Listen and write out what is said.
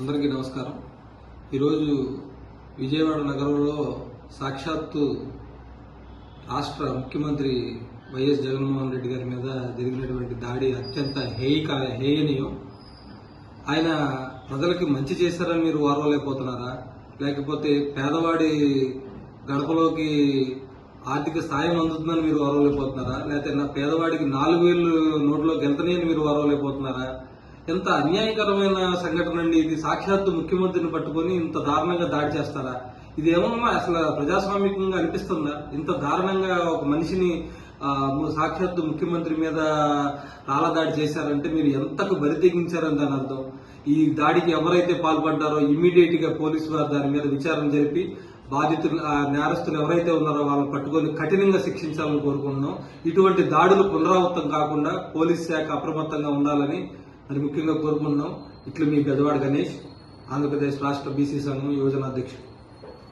అందరికీ నమస్కారం. ఈరోజు విజయవాడ నగరంలో సాక్షాత్తు రాష్ట్ర ముఖ్యమంత్రి వైఎస్ జగన్మోహన్ రెడ్డి గారి మీద జరిగినటువంటి దాడి అత్యంత హేయిక హేయనీయం. ఆయన ప్రజలకి మంచి చేశారని మీరు ఓర్వలేకపోతున్నారా లేకపోతే పేదవాడి గడపలోకి ఆర్థిక సాయం అందుతుందని మీరు ఓర్వలేకపోతున్నారా లేకపోతే నా పేదవాడికి నాలుగు వేలు నోట్లోకి వెళ్తాయని మీరు ఓర్వలేకపోతున్నారా ఎంత అన్యాయకరమైన సంఘటన అండి. ఇది సాక్షాత్తు ముఖ్యమంత్రిని పట్టుకొని ఇంత దారుణంగా దాడి చేస్తారా? ఇది ఏమన్నా అసలు ప్రజాస్వామికంగా అనిపిస్తుందా? ఇంత దారుణంగా ఒక మనిషిని సాక్షాత్తు ముఖ్యమంత్రి మీద రాలదాడి దాడి చేశారంటే మీరు ఎంతకు బరి తెగించారని దాని అర్థం? ఈ దాడికి ఎవరైతే పాల్పడ్డారో ఇమీడియట్గా పోలీసు వారు దాని మీద విచారణ జరిపి బాధితులు ఆ నేరస్తులు ఎవరైతే ఉన్నారో వాళ్ళని పట్టుకొని కఠినంగా శిక్షించాలని కోరుకుంటున్నాం. ఇటువంటి దాడులు పునరావృతం కాకుండా పోలీస్ శాఖ అప్రమత్తంగా ఉండాలని మరి ముఖ్యంగా కోరుకుంటున్నాం. ఇట్లు మీ గజవాడ గణేష్ ఆంధ్రప్రదేశ్ రాష్ట్ర బీసీ సంఘం యువజన అధ్యక్షుడు.